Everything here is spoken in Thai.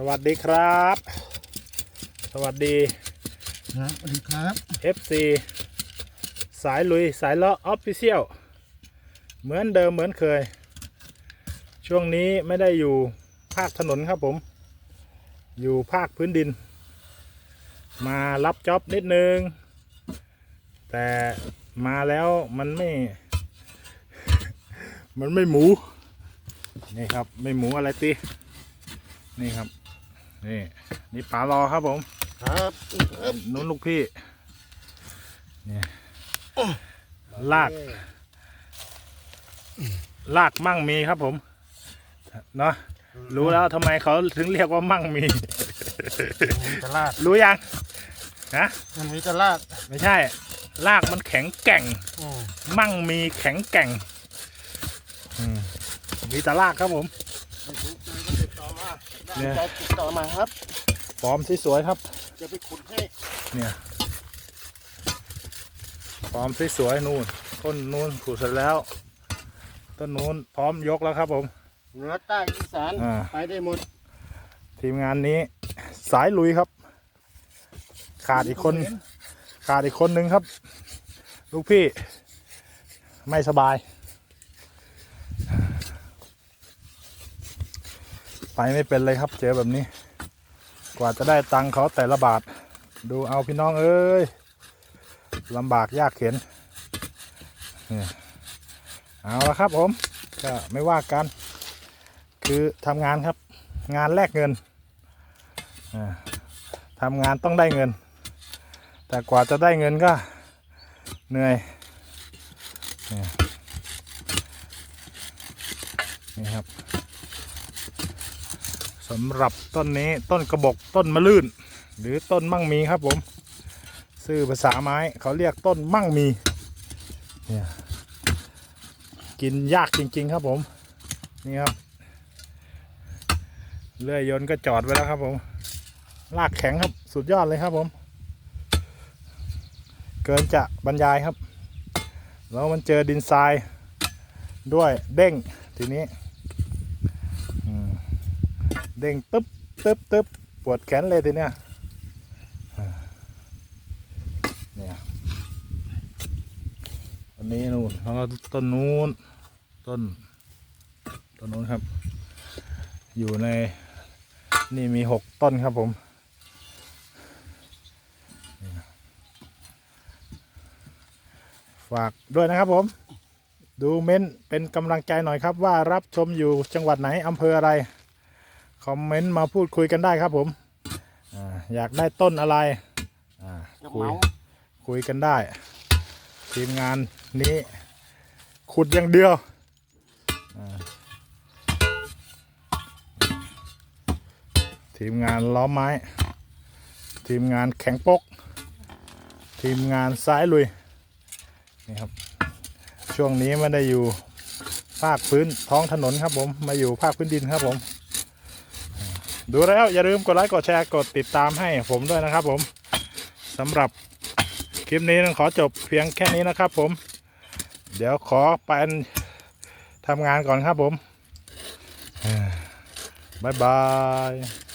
สวัสดีครับ สวัสดี ครับสวัสดีครับ FC สายลุยสายเลาะออฟฟิเชียลเหมือนเดิมเหมือนเคย ช่วงนี้ไม่ได้อยู่ภาคถนนครับผม อยู่ภาคพื้นดิน มารับจ็อบนิดนึง แต่มาแล้วมันไม่ มันไม่หมู นี่ครับ ไม่หมูอะไรตีนี่ครับ นี่นี่ป๋ารอครับผม ครับนู้นลูกพี่เนี่ยลาก ลากมั่งมีครับผม เนาะรู้แล้วทำไมเขาถึงเรียกว่ามั่งมีมันมีจะลาดรู้ยังฮะมันมีจะลาดไม่ใช่ ลากมันแข็งแกร่งอืมมั่งมีแข็งแกร่งอืมมีแตลากครับผม ไม่ถูกใจก็ติดต่อมา เนี่ยได้ติดต่อมาครับฟอร์มที่สวยครับ จะไปขุดให้เนี่ยฟอร์มที่สวยนู่น ต้นนู่นขูดเสร็จแล้ว ต้นนู้นพร้อมยกแล้วครับผมเหนือใต้อีสานอ่า ไปได้หมดทีมงานนี้สายลุยครับ ขาดอีกคน ขาดอีกคนนึงครับ ลูกพี่ไม่สบาย ไปไม่เป็นเลยครับ เจอแบบนี้ กว่าจะได้ตังค์เขาแต่ละบาท ดูเอาพี่น้องเอ้ยลำบากยากเข็นเอาละครับผมก็ไม่ว่ากัน คือทำงานครับ งานแลกเงินทำงานต้องได้เงิน แต่กว่าจะได้เงินก็เหนื่อยนี่ครับ สำหรับต้นนี้ต้นกระบอกต้นมะลื่น หรือต้นมั่งมีครับผมซื่อภาษาไม้เขาเรียกต้นมั่งมีเนี่ยกินยากจริง ๆ ครับผม นี่ครับเลื่อยยนต์ก็จอดไว้แล้วครับผมลากแข็งครับสุดยอดเลยครับผม เกินจะบรรยายครับ แล้วมันเจอดินทรายด้วยเด้งทีนี้ เด้งตึ๊บตึ๊บตึ๊บปวดแขนเลยทีเนี้ยเนี่ยอันนี้นู่นแล้วก็ต้นนู้นต้นต้นนู้นครับ อยู่ในนี่มีหกต้นครับผมฝากด้วยนะครับผม ดูเม้นเป็นกำลังใจหน่อยครับว่ารับชมอยู่จังหวัดไหนอำเภออะไร คอมเมนต์มาพูดคุยกันได้ครับผมอาอยากได้ต้นอะไรอ่าจะคุยเหมาคุยกันได้ ทีมงานนี้ขุดอย่างเดียวอ่าทีมงานล้อมไม้ ทีมงานแข็งปก ทีมงานซ้ายลุยนี่ครับช่วงนี้ไม่ได้อยู่ภาคพื้นท้องถนนครับผมมาอยู่ภาคพื้นดินครับผม ดูแล้วอย่าลืมกดไลค์กดแชร์กดติดตามให้ผมด้วยนะครับผมสำหรับคลิปนี้ต้องขอจบเพียงแค่นี้นะครับผม เดี๋ยวขอไปทำงานก่อนครับผม บ๊ายบาย